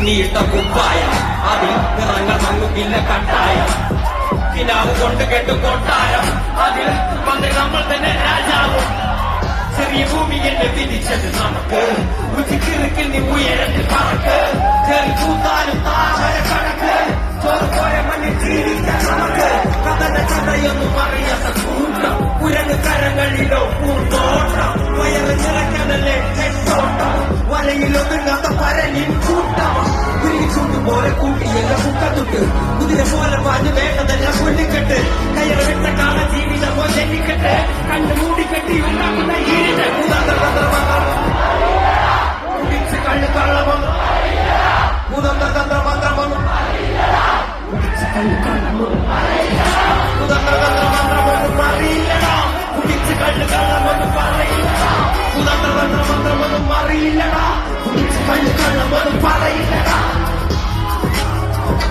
നീട്ട കുപ്പായം അതിൽ നിറങ്ങൾ മങ്ങുകില്ല കട്ടായ. പിന്നാവ് കൊണ്ട് കെട്ടു കൊട്ടാരം. അതിൽ വന്ന് നമ്മൾ തന്നെ രാജാവും. ചെറിയ ഭൂമി എന്നെ തിരിച്ചത് നമുക്ക്. ഉച്ചക്കിറുക്കിൽ നീ ഉയരത്തിൽ പറക്ക്. ചെറിയ കൂത്താനും താമര കണക്ക്. മണ്ണിൽ ജീവിക്കാൻ നമുക്ക്. കഥന കഥയൊന്നും അറിയാത്ത കൂട്ടം. കുരങ്ങ് കരങ്ങളിലോ കൂട്ടം. കൊല്ലിക്കെട്ട് കുതിര പോലെ പാഞ്ഞ് വേണ്ടതെല്ലാം കൊല്ലിക്കെട്ട് കയറിട്ട കാല ജീവിതമോ ജനിക്കട്ടെ കണ്ണു മൂടിക്കെട്ടി ഉണ്ടാക്കുന്ന ഈരിന്റെ കുടിച്ച് കള്ളു കള്ളമൊന്നു കുതന്ത്ര തന്ത്ര മന്ത്രമൊന്നു കുടിച്ച് കള്ളു കള്ളമൊന്നു കുതന്ത്ര തന്ത്ര മന്ത്രമൊന്നും അറിയില്ലടാ അറിയില്ലടാ